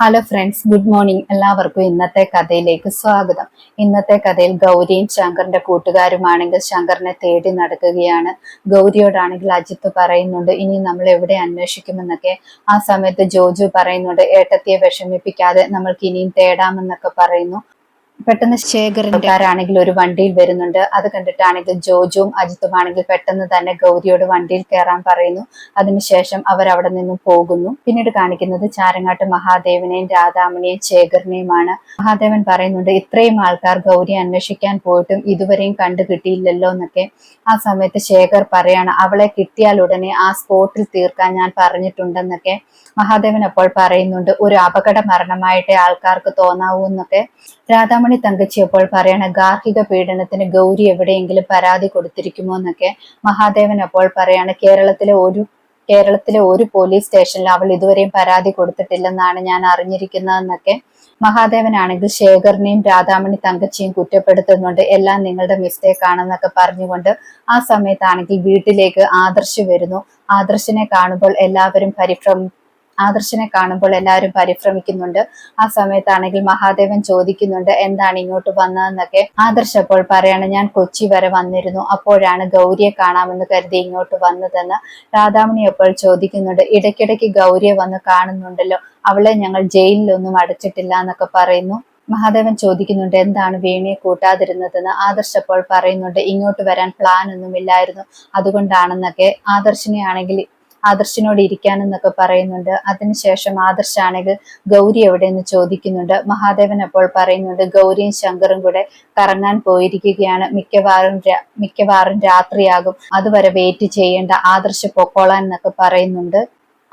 Hello friends good morning എല്ലാവർക്കും ഇന്നത്തെ കഥയിലേക്ക് സ്വാഗതം. ഇന്നത്തെ കഥയിൽ ഗൗരിയും ശങ്കറിന്റെ കൂട്ടുകാരുമാണെങ്കിൽ ശങ്കറിനെ തേടി നടക്കുകയാണ്. ഗൗരിയോടാണെങ്കിൽ അജിത്ത് പറയുന്നുണ്ട് ഇനി നമ്മൾ എവിടെ അന്വേഷിക്കുമെന്നൊക്കെ. ആ സമയത്ത് ജോജു പറയുന്നുണ്ട് ഏട്ടത്തിയെ വിഷമിപ്പിക്കാതെ നമ്മൾക്ക് ഇനിയും തേടാമെന്നൊക്കെ പറയുന്നു. പെട്ടെന്ന് ശേഖരൻകാരാണെങ്കിൽ ഒരു വണ്ടിയിൽ വരുന്നുണ്ട്. അത് കണ്ടിട്ടാണെങ്കിൽ ജോജുവും അജിത്തുമാണെങ്കിൽ പെട്ടെന്ന് തന്നെ ഗൗരിയോട് വണ്ടിയിൽ കയറാൻ പറയുന്നു. അതിനുശേഷം അവർ അവിടെ നിന്നും പോകുന്നു. പിന്നീട് കാണിക്കുന്നത് ചാരങ്ങാട്ട് മഹാദേവനെയും രാധാമണിയും ശേഖരനെയുമാണ്. മഹാദേവൻ പറയുന്നുണ്ട് ഇത്രയും ആൾക്കാർ ഗൗരിയെ അന്വേഷിക്കാൻ പോയിട്ടും ഇതുവരെയും കണ്ടു കിട്ടിയില്ലല്ലോ എന്നൊക്കെ. ആ സമയത്ത് ശേഖർ പറയാണ് അവളെ കിട്ടിയാൽ ഉടനെ ആ സ്പോട്ടിൽ തീർക്കാൻ ഞാൻ പറഞ്ഞിട്ടുണ്ടെന്നൊക്കെ. മഹാദേവൻ അപ്പോൾ പറയുന്നുണ്ട് ഒരു അപകട മരണമായിട്ടേ ആൾക്കാർക്ക് തോന്നാവൂ എന്നൊക്കെ. രാധാമണി തങ്കച്ചി അപ്പോൾ പറയണ ഗാർഹിക പീഡനത്തിന് ഗൗരി എവിടെയെങ്കിലും പരാതി കൊടുത്തിരിക്കുമോ എന്നൊക്കെ മഹാദേവൻ അപ്പോൾ പറയാണ് കേരളത്തിലെ ഒരു കേരളത്തിലെ ഒരു പോലീസ് സ്റ്റേഷനിൽ അവൾ ഇതുവരെയും പരാതി കൊടുത്തിട്ടില്ലെന്നാണ് ഞാൻ അറിഞ്ഞിരിക്കുന്നതെന്നൊക്കെ മഹാദേവനാണെങ്കിൽ ശേഖറിനെയും രാധാമണി തങ്കച്ചിയും കുറ്റപ്പെടുത്തുന്നുണ്ട്. എല്ലാം നിങ്ങളുടെ മിസ്റ്റേക്ക് ആണെന്നൊക്കെ പറഞ്ഞുകൊണ്ട് ആ സമയത്താണെങ്കിൽ വീട്ടിലേക്ക് ആദർശ് വരുന്നു. ആദർശിനെ കാണുമ്പോൾ എല്ലാവരും പരിഭ്രമ ആദർശനെ കാണുമ്പോൾ എല്ലാവരും പരിഭ്രമിക്കുന്നുണ്ട്. ആ സമയത്താണെങ്കിൽ മഹാദേവൻ ചോദിക്കുന്നുണ്ട് എന്താണ് ഇങ്ങോട്ട് വന്നതെന്നൊക്കെ? ആദർശ് അപ്പോൾ പറയാണ് ഞാൻ കൊച്ചി വരെ വന്നിരുന്നു. അപ്പോഴാണ് ഗൗരിയെ കാണാമെന്ന് കരുതി ഇങ്ങോട്ട് വന്നതെന്ന്. രാധാമണി അപ്പോൾ ചോദിക്കുന്നുണ്ട് ഇടയ്ക്കിടയ്ക്ക് ഗൗരിയെ വന്ന് കാണുന്നുണ്ടല്ലോ. അവളെ ഞങ്ങൾ ജയിലിലൊന്നും അടച്ചിട്ടില്ല എന്നൊക്കെ പറയുന്നു. മഹാദേവൻ ചോദിക്കുന്നുണ്ട് എന്താണ് വേണിയെ കൂട്ടാതിരുന്നതെന്ന്? ആദർശ് അപ്പോൾ പറയുന്നുണ്ട് ഇങ്ങോട്ട് വരാൻ പ്ലാൻ ഒന്നും ഇല്ലായിരുന്നു. അതുകൊണ്ടാണെന്നൊക്കെ. ആദർശിനെ ആണെങ്കിൽ ആദർശിനോട് ഇരിക്കാനെന്നൊക്കെ പറയുന്നുണ്ട്. അതിനുശേഷം ആദർശാണെങ്കിൽ ഗൗരി എവിടെയെന്ന് ചോദിക്കുന്നുണ്ട്. മഹാദേവൻ അപ്പോൾ പറയുന്നുണ്ട് ഗൗരിയും ശങ്കറും കൂടെ കറങ്ങാൻ പോയിരിക്കുകയാണ്. മിക്കവാറും മിക്കവാറും രാത്രിയാകും. അതുവരെ വെയിറ്റ് ചെയ്യേണ്ട ആദർശ പൊക്കോളാൻ എന്നൊക്കെ പറയുന്നുണ്ട്.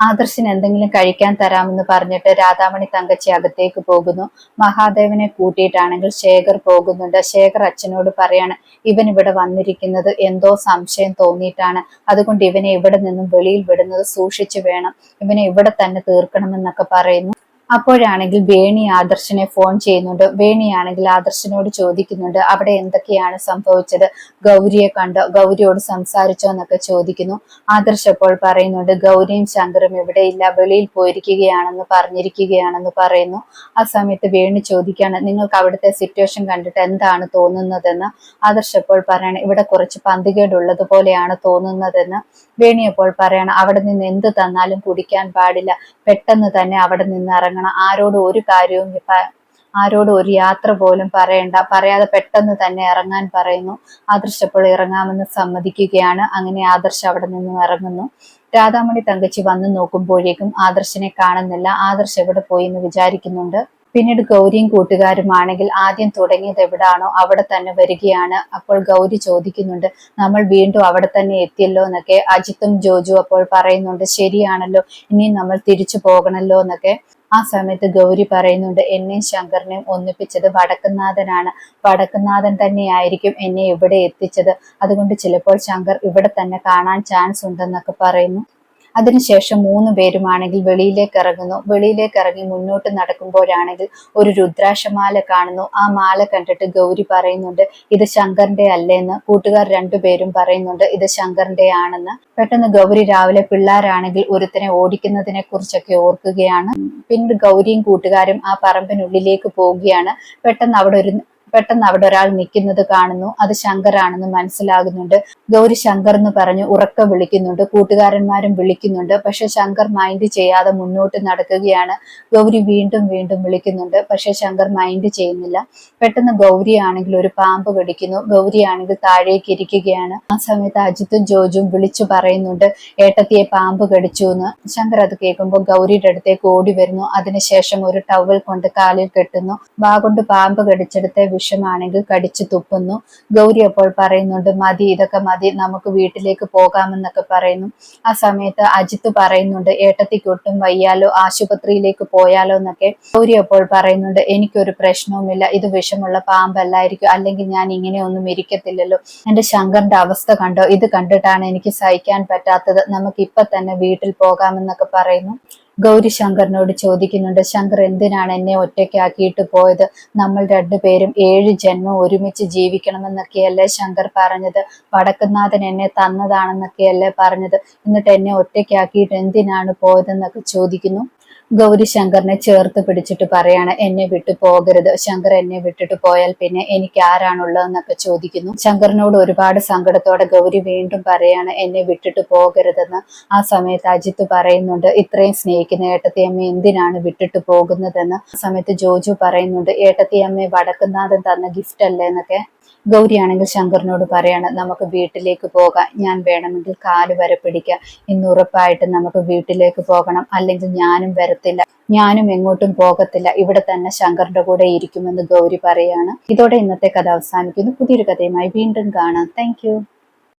ആദർശിന് എന്തെങ്കിലും കഴിക്കാൻ തരാമെന്ന് പറഞ്ഞിട്ട് രാധാമണി തങ്കച്ചി അകത്തേക്ക് പോകുന്നു. മഹാദേവനെ കൂട്ടിയിട്ടാണെങ്കിൽ ശേഖർ പോകുന്നുണ്ട്. ശേഖർ അച്ഛനോട് പറയാണ് ഇവൻ ഇവിടെ വന്നിരിക്കുന്നത് എന്തോ സംശയം തോന്നിയിട്ടാണ്. അതുകൊണ്ട് ഇവനെ ഇവിടെ നിന്നും വെളിയിൽ വിടുന്നത് സൂക്ഷിച്ചു വേണം. ഇവനെ ഇവിടെ തന്നെ തീർക്കണമെന്നൊക്കെ പറയുന്നു. അപ്പോഴാണെങ്കിൽ വേണി ആദർശനെ ഫോൺ ചെയ്യുന്നുണ്ട്. വേണിയാണെങ്കിൽ ആദർശനോട് ചോദിക്കുന്നുണ്ട്. അവിടെ എന്തൊക്കെയാണ് സംഭവിച്ചത്? ഗൗരിയെ കണ്ടോ ഗൗരിയോട് സംസാരിച്ചോ എന്നൊക്കെ ചോദിക്കുന്നു. ആദർശ് അപ്പോൾ പറയുന്നുണ്ട് ഗൗരിയും ശങ്കറും ഇവിടെയില്ല വെളിയിൽ പോയിരിക്കുകയാണെന്ന് പറഞ്ഞിരിക്കുകയാണെന്ന് പറയുന്നു. ആ സമയത്ത് വേണി ചോദിക്കാണ് നിങ്ങൾക്ക് അവിടുത്തെ സിറ്റുവേഷൻ കണ്ടിട്ട് എന്താണ് തോന്നുന്നതെന്ന്? ആദർശ് അപ്പോൾ പറയണം ഇവിടെ കുറച്ച് പന്തികേടുള്ളത് പോലെയാണ് തോന്നുന്നതെന്ന്. വേണി അപ്പോൾ പറയണം അവിടെ നിന്ന് എന്ത് തന്നാലും കുടിക്കാൻ പാടില്ല. പെട്ടെന്ന് തന്നെ അവിടെ നിന്ന് ഇറങ്ങണം. ഇറങ്ങണം ആരോടും ഒരു കാര്യവും ആരോടും ഒരു യാത്ര പോലും പറയണ്ട. പറയാതെ പെട്ടെന്ന് തന്നെ ഇറങ്ങാൻ പറയുന്നു. ആദർശ് അപ്പോൾ ഇറങ്ങാമെന്ന് സമ്മതിക്കുകയാണ്. അങ്ങനെ ആദർശ് അവിടെ നിന്നും ഇറങ്ങുന്നു. രാധാമണി തങ്കച്ചി വന്നു നോക്കുമ്പോഴേക്കും ആദർശിനെ കാണുന്നില്ല. ആദർശ് എവിടെ പോയി എന്ന് വിചാരിക്കുന്നുണ്ട്. പിന്നീട് ഗൗരിയും കൂട്ടുകാരുമാണെങ്കിൽ ആദ്യം തുടങ്ങിയത് എവിടാണോ അവിടെ തന്നെ വരികയാണ്. അപ്പോൾ ഗൗരി ചോദിക്കുന്നുണ്ട് നമ്മൾ വീണ്ടും അവിടെ തന്നെ എത്തിയല്ലോ എന്നൊക്കെ. അജിത്തും ജോജു അപ്പോൾ പറയുന്നുണ്ട് ശരിയാണല്ലോ. ഇനിയും നമ്മൾ തിരിച്ചു പോകണല്ലോ എന്നൊക്കെ. ആ സമയത്ത് ഗൗരി പറയുന്നുണ്ട് എന്നെയും ശങ്കറിനെയും ഒന്നിപ്പിച്ചത് വടക്കുന്നാഥനാണ് വടക്കുന്നാഥൻ തന്നെയായിരിക്കും എന്നെ ഇവിടെ എത്തിച്ചത്. അതുകൊണ്ട് ചിലപ്പോൾ ശങ്കർ ഇവിടെ തന്നെ കാണാൻ ചാൻസ് ഉണ്ടെന്നൊക്കെ പറയുന്നു. അതിനുശേഷം മൂന്ന് പേരുമാണെങ്കിൽ വെളിയിലേക്ക് ഇറങ്ങുന്നു. വെളിയിലേക്ക് ഇറങ്ങി മുന്നോട്ട് നടക്കുമ്പോഴാണെങ്കിൽ ഒരു രുദ്രാക്ഷമാല കാണുന്നു. ആ മാല കണ്ടിട്ട് ഗൗരി പറയുന്നുണ്ട് ഇത് ശങ്കറിന്റെ അല്ലേന്ന് കൂട്ടുകാർ രണ്ടുപേരും പറയുന്നുണ്ട് ഇത് ശങ്കറിന്റെ ആണെന്ന്. പെട്ടെന്ന് ഗൗരി രാവിലെ പിള്ളേരാണെങ്കിൽ ഒരുത്തനെ ഓടിക്കുന്നതിനെ കുറിച്ചൊക്കെ ഓർക്കുകയാണ്. പിന്നീട് ഗൗരിയും കൂട്ടുകാരും ആ പറമ്പിനുള്ളിലേക്ക് പോവുകയാണ്. പെട്ടെന്ന് അവിടെ ഒരു പെട്ടെന്ന് അവിടെ ഒരാൾ നിൽക്കുന്നത് കാണുന്നു. അത് ശങ്കറാണെന്ന് മനസ്സിലാകുന്നുണ്ട്. ഗൗരി ശങ്കർ എന്ന് പറഞ്ഞ് ഉറക്ക വിളിക്കുന്നുണ്ട്. കൂട്ടുകാരന്മാരും വിളിക്കുന്നുണ്ട്. പക്ഷെ ശങ്കർ മൈൻഡ് ചെയ്യാതെ മുന്നോട്ട് നടക്കുകയാണ്. ഗൗരി വീണ്ടും വീണ്ടും വിളിക്കുന്നുണ്ട്. പക്ഷെ ശങ്കർ മൈൻഡ് ചെയ്യുന്നില്ല. പെട്ടെന്ന് ഗൗരി ആണെങ്കിൽ ഒരു പാമ്പ് കടിക്കുന്നു ഗൗരി ആണെങ്കിൽ താഴേക്ക് ഇരിക്കുകയാണ്. ആ സമയത്ത് അജിത്തും ജോജും വിളിച്ചു പറയുന്നുണ്ട്. ഏട്ടത്തിയെ പാമ്പ് കടിച്ചു എന്ന്. ശങ്കർ അത് കേൾക്കുമ്പോൾ ഗൗരിയുടെ അടുത്തേക്ക് ഓടി വരുന്നു. അതിനുശേഷം ഒരു ടവൽ കൊണ്ട് കാലിൽ കെട്ടുന്നു. വാ കൊണ്ട് പാമ്പ് കടിച്ചെടുത്തെ വിഷമാണെങ്കിൽ കടിച്ചു തുപ്പുന്നു. ഗൗരി അപ്പോൾ പറയുന്നുണ്ട് മതി ഇതൊക്കെ മതി നമുക്ക് വീട്ടിലേക്ക് പോകാമെന്നൊക്കെ പറയുന്നു. ആ സമയത്ത് അജിത്ത് പറയുന്നുണ്ട് ഏട്ടത്തിക്കൊട്ടും വയ്യാലോ ആശുപത്രിയിലേക്ക് പോയാലോ എന്നൊക്കെ. ഗൗരി അപ്പോൾ പറയുന്നുണ്ട് എനിക്കൊരു പ്രശ്നവുമില്ല ഇത് വിഷമുള്ള പാമ്പല്ലായിരിക്കും അല്ലെങ്കിൽ ഞാൻ ഇങ്ങനെ ഒന്നും ഇരിക്കത്തില്ലല്ലോ. എന്റെ ശങ്കറിന്റെ അവസ്ഥ കണ്ടോ? ഇത് കണ്ടിട്ടാണ് എനിക്ക് സഹിക്കാൻ പറ്റാത്തത്. നമുക്ക് ഇപ്പൊ തന്നെ വീട്ടിൽ പോകാമെന്നൊക്കെ പറയുന്നു. ഗൗരി ശങ്കറിനോട് ചോദിക്കുന്നുണ്ട് ശങ്കർ എന്തിനാണ് എന്നെ ഒറ്റയ്ക്കാക്കിയിട്ട് പോയത്? നമ്മൾ രണ്ടുപേരും ഏഴ് ജന്മം ഒരുമിച്ച് ജീവിക്കണമെന്നൊക്കെയല്ലേ ശങ്കർ പറഞ്ഞത്? വടക്കുന്നാഥൻ എന്നെ തന്നതാണെന്നൊക്കെയല്ലേ പറഞ്ഞത്? എന്നിട്ട് എന്നെ ഒറ്റയ്ക്കാക്കിയിട്ട് എന്തിനാണ് പോയതെന്നൊക്കെ ചോദിക്കുന്നു. ഗൗരി ശങ്കറിനെ ചേർത്ത് പിടിച്ചിട്ട് പറയാണ് എന്നെ വിട്ടു പോകരുത്. ശങ്കർ എന്നെ വിട്ടിട്ട് പോയാൽ പിന്നെ എനിക്ക് ആരാണുള്ളതെന്നൊക്കെ ചോദിക്കുന്നു. ശങ്കറിനോട് ഒരുപാട് സങ്കടത്തോടെ ഗൗരി വീണ്ടും പറയാണ് എന്നെ വിട്ടിട്ട് പോകരുതെന്ന്. ആ സമയത്ത് അജിത്ത് പറയുന്നുണ്ട് ഇത്രയും സ്നേഹിക്കുന്ന ഏട്ടത്തിയമ്മ എന്തിനാണ് വിട്ടിട്ട് പോകുന്നതെന്ന്? ആ സമയത്ത് ജോജു പറയുന്നുണ്ട് ഏട്ടത്തിയമ്മയെ വടക്കുന്നാഥൻ തന്ന ഗിഫ്റ്റ് അല്ലേ? എന്നൊക്കെ. ഗൗരിയാണെങ്കിൽ ശങ്കറിനോട് പറയാണ് നമുക്ക് വീട്ടിലേക്ക് പോകാം. ഞാൻ വേണമെങ്കിൽ കാൽ വരെ പിടിക്കാം. ഇന്ന് ഉറപ്പായിട്ട് നമുക്ക് വീട്ടിലേക്ക് പോകണം. അല്ലെങ്കിൽ ഞാനും വരത്തില്ല. ഞാനും എങ്ങോട്ടും പോകത്തില്ല. ഇവിടെ തന്നെ ശങ്കറിന്റെ കൂടെ ഇരിക്കുമെന്ന് ഗൗരി പറയാണ്. ഇതോടെ ഇന്നത്തെ കഥ അവസാനിക്കുന്നു. പുതിയൊരു കഥയുമായി വീണ്ടും കാണാം. താങ്ക്